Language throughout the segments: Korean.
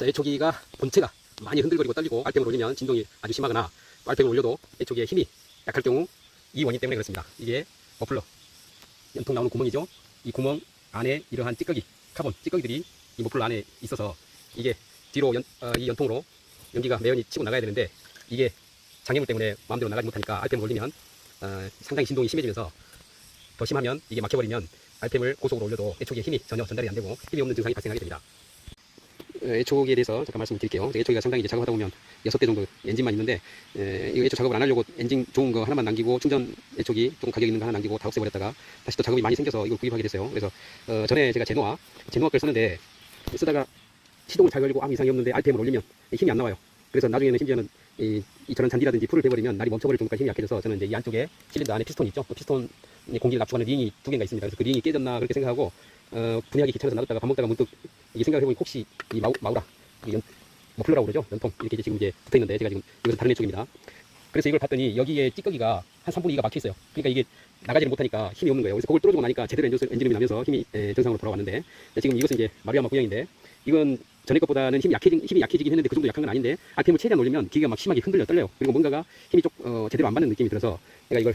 자, H초기가 본체가 많이 흔들거리고 떨리고 RPM을 올리면 진동이 아주 심하거나 RPM을 올려도 H초기의 힘이 약할 경우 이 원인 때문에 그렇습니다. 이게 머플러 연통 나오는 구멍이죠. 이 구멍 안에 이러한 찌꺼기, 카본 찌꺼기들이 이 머플러 안에 있어서 이게 뒤로 연, 어, 이 연통으로 연기가 매연이 치고 나가야 되는데 이게 장애물 때문에 마음대로 나가지 못하니까 RPM을 올리면 어, 상당히 진동이 심해지면서 더 심하면 이게 막혀버리면 RPM을 고속으로 올려도 애초기의 힘이 전혀 전달이 안 되고 힘이 없는 증상이 발생하게 됩니다. 어, 애초기에 대해서 잠깐 말씀을 드릴게요. 애초기가 상당히 이제 작업하다 보면 여섯 대 정도 엔진만 있는데 에, 이 애초 작업을 안 하려고 엔진 좋은 거 하나만 남기고 충전 애초기 조금 가격 있는 거 하나 남기고 다 없애버렸다가 다시 또 작업이 많이 생겨서 이걸 구입하게 됐어요. 그래서 어, 전에 제가 제노아 제노아 걸 쓰는데 쓰다가 시동을 잘 걸리고 아무 이상이 없는데 RPM을 올리면 힘이 안 나와요. 그래서 나중에는 심지어는 이, 이 저런 잔디라든지 풀을 대버리면 날이 멈춰버릴 정도까지 힘이 약해져서 저는 이제 이 안쪽에 실린더 안에 피스톤이 있죠. 그 피스톤 이 공기를 납축하는 링이 두 개가 있습니다. 그래서 그 링이 깨졌나 그렇게 생각하고 어, 분해하기 귀찮아서 놔뒀다가 밥 먹다가 문득 이게 생각을 해보니 혹시 이 마우, 마우라 이 연, 머플러라고 그러죠. 연통 이렇게 이제 지금 이제 붙어 있는데 제가 지금 이것은 다른 애쪽입니다. 그래서 이걸 봤더니 여기에 찌꺼기가 한 3분의 2가 막혀 있어요. 그러니까 이게 나가지를 못하니까 힘이 없는 거예요. 그래서 그걸 뚫어주고 나니까 제대로 엔진, 엔진음이 나면서 힘이 에, 정상으로 돌아왔는데 지금 이것은 이제 마루야마 구형인데 이건 전에 것보다는 힘이 약해진, 힘이 약해지긴 했는데 그 정도 약한 건 아닌데 RPM을 최대한 올리면 기계가 막 심하게 흔들려 떨려요. 그리고 뭔가가 힘이 쪽 어, 제대로 안 받는 느낌이 들어서 제가 이걸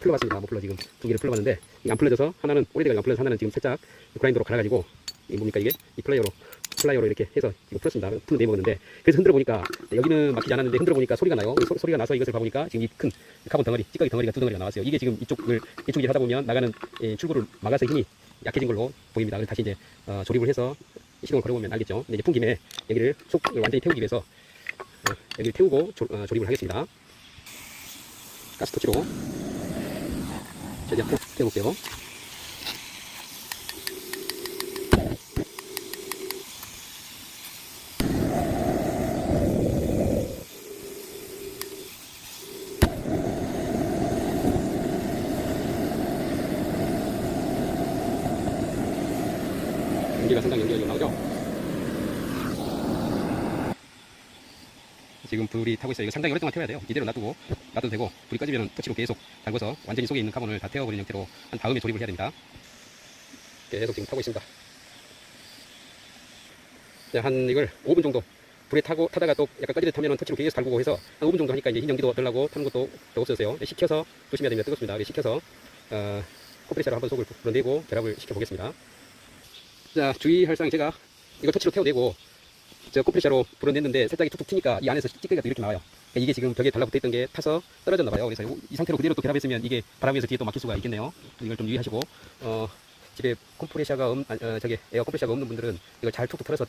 풀러봤습니다. 뭐 풀러 지금 두 개를 풀러봤는데 안 풀려져서 하나는 오래돼가지고 안 풀려서 하나는 지금 살짝 그라인더로 갈아가지고 이 뭡니까 이게 이 플라이어로 플라이어로 이렇게 해서 지금 풀었습니다. 풀로 내먹었는데 그래서 흔들어 보니까 여기는 막히지 않았는데 흔들어 보니까 소리가 나요. 소, 소리가 나서 이것을 봐보니까 지금 이 큰 카본 덩어리 찌꺼기 덩어리가 두 덩어리가 나왔어요. 이게 지금 이쪽을 이쪽 일 하다 보면 나가는 예, 출구를 막아서 힘이 약해진 걸로 보입니다. 그래서 다시 이제 어, 조립을 해서 시동을 걸어보면 알겠죠. 근데 이제 푼 김에 여기를 속을 완전히 태우기 위해서 어, 여기를 태우고 조, 어, 조립을 하겠습니다. 가스 터치로 최대한 태- 태워볼게요. 연기가 상당히 연기가 좀 나오죠? 지금 불이 타고 있어요. 이거 상당히 오랫동안 태워야 돼요. 이대로 놔두고 놔둬도 되고 불이 꺼지면 터치로 계속 달궈서 완전히 속에 있는 카본을 다 태워버리는 형태로 한 다음에 조립을 해야 됩니다. 계속 지금 타고 있습니다. 자, 한 이걸 5분 정도 불에 타고 타다가 또 약간 꺼지듯 하면 터치로 계속 달구고 해서 한 5분 정도 하니까 이제 흰 연기도 덜나고 타는 것도 더 없어졌어요. 식혀서 조심해야 됩니다. 뜨겁습니다. 이렇게 식혀서 어, 컴프레셔로 한번 속을 불어내고 결합을 시켜 보겠습니다. 자, 주의할 사항 제가 이거 터치로 태워내고 저 컴프레셔로 불어냈는데 살짝이 툭툭 튀니까 이 안에서 찌꺼기가 또 이렇게 나와요. 그러니까 이게 지금 벽에 달라붙어 있던 게 타서 떨어졌나 봐요. 그래서 이- 이 상태로 그대로 또 결합했으면 이게 바람에서 뒤에 또 막힐 수가 있겠네요. 이걸 좀 유의하시고 어, 집에 컴프레셔가 없, 아, 어, 저기 에어 컴프레셔가 없는 분들은 이걸 잘 툭툭 털어서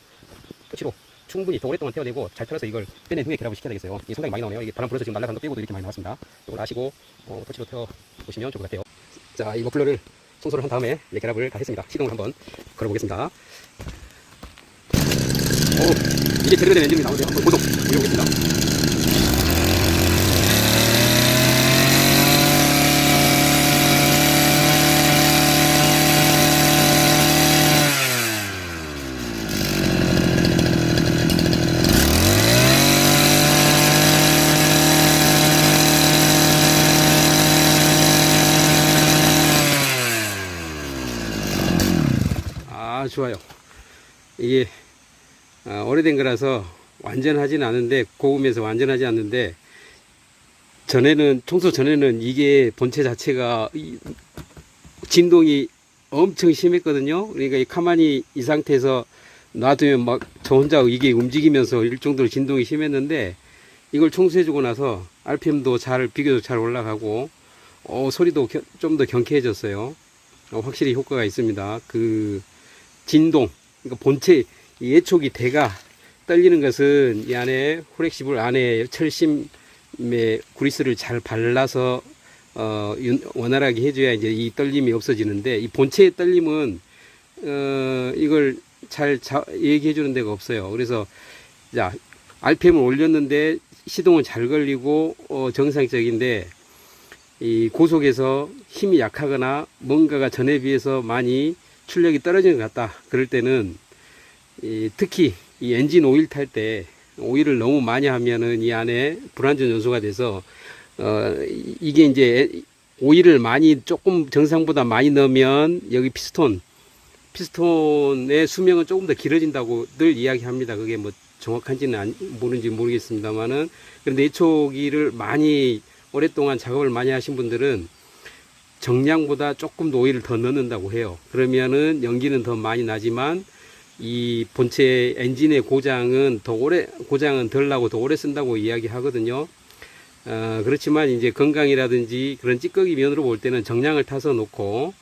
터치로 충분히 더 오랫동안 태워내고 잘 털어서 이걸 빼낸 후에 결합을 시켜야 되겠어요. 이게 상당히 많이 나오네요. 이게 바람 불어서 지금 날라간 거 빼고도 이렇게 많이 나왔습니다. 이걸 아시고 어, 터치로 태워 보시면 좋을 것 같아요. 자, 이 머플러를 청소를 한 다음에 네, 결합을 다 했습니다. 시동을 한번 걸어보겠습니다. 오, 이게 제대로 된 엔진이 나오네요. 한번 고속 올려보겠습니다. 아, 좋아요. 이게 아, 오래된 거라서 완전하지는 않은데 고음에서 완전하지 않는데 전에는 청소 전에는 이게 본체 자체가 이- 진동이 엄청 심했거든요. 그러니까 이 가만히 이 상태에서 놔두면 막 저 혼자 이게 움직이면서 일 정도로 진동이 심했는데 이걸 청소해주고 나서 RPM도 잘 비교도 잘 올라가고 어, 소리도 좀 더 경쾌해졌어요. 어, 확실히 효과가 있습니다. 그 진동, 그러니까 본체 이 예촉이 대가 떨리는 것은 이 안에 호렉시블 안에 철심에 구리스를 잘 발라서 어, 윤- 원활하게 해줘야 이제 이 떨림이 없어지는데 이 본체의 떨림은 어, 이걸 잘 자, 얘기해 주는 데가 없어요. 그래서 자 RPM을 올렸는데 시동은 잘 걸리고 어, 정상적인데 이 고속에서 힘이 약하거나 뭔가가 전에 비해서 많이 출력이 떨어지는 것 같다. 그럴 때는 이 특히 이 엔진 오일 탈 때 오일을 너무 많이 하면은 이 안에 불안전 요소가 돼서 어 이- 이게 이제 오일을 많이 조금 정상보다 많이 넣으면 여기 피스톤 피스톤의 수명은 조금 더 길어진다고 늘 이야기합니다. 그게 뭐 정확한지는 안- 모르는지 모르겠습니다만은 그런데 내초기를 많이 오랫동안 작업을 많이 하신 분들은 정량보다 조금 더 오일을 더 넣는다고 해요. 그러면은 연기는 더 많이 나지만 이 본체 엔진의 고장은 더 오래 고장은 덜 나고 더 오래 쓴다고 이야기 하거든요. 어, 그렇지만 이제 건강이라든지 그런 찌꺼기 면으로 볼 때는 정량을 타서 놓고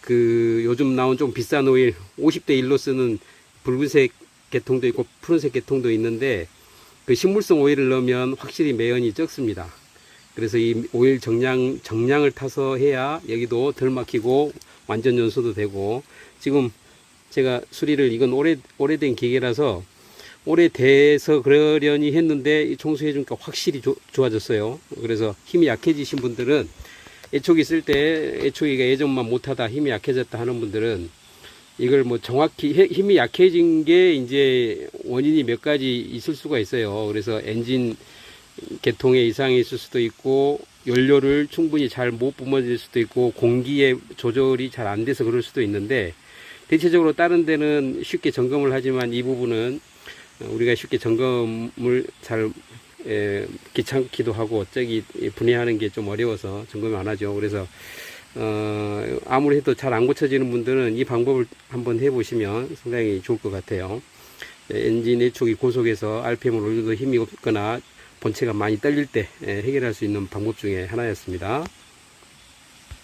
그 요즘 나온 좀 비싼 오일 50대 1로 쓰는 붉은색 계통도 있고 푸른색 계통도 있는데 그 식물성 오일을 넣으면 확실히 매연이 적습니다. 그래서 이 오일 정량 정량을 타서 해야 여기도 덜 막히고 완전 연소도 되고 지금 제가 수리를 이건 오래 오래된 기계라서 오래돼서 그러려니 했는데 이 청소해 주니까 확실히 조- 좋아졌어요. 그래서 힘이 약해지신 분들은 애초기 쓸 때 애초기가 예전만 못하다 힘이 약해졌다 하는 분들은 이걸 뭐 정확히 해- 힘이 약해진 게 이제 원인이 몇 가지 있을 수가 있어요. 그래서 엔진 계통에 이상이 있을 수도 있고 연료를 충분히 잘 못 뿜어질 수도 있고 공기의 조절이 잘 안 돼서 그럴 수도 있는데 대체적으로 다른 데는 쉽게 점검을 하지만 이 부분은 우리가 쉽게 점검을 잘 에, 귀찮기도 하고 저기 분해하는 게 좀 어려워서 점검을 안 하죠. 그래서 어, 아무리 해도 잘 안 고쳐지는 분들은 이 방법을 한번 해보시면 상당히 좋을 것 같아요. 에, 엔진 내촉이 고속해서 RPM을 올려도 힘이 없거나 본체가 많이 떨릴 때 에, 해결할 수 있는 방법 중에 하나였습니다.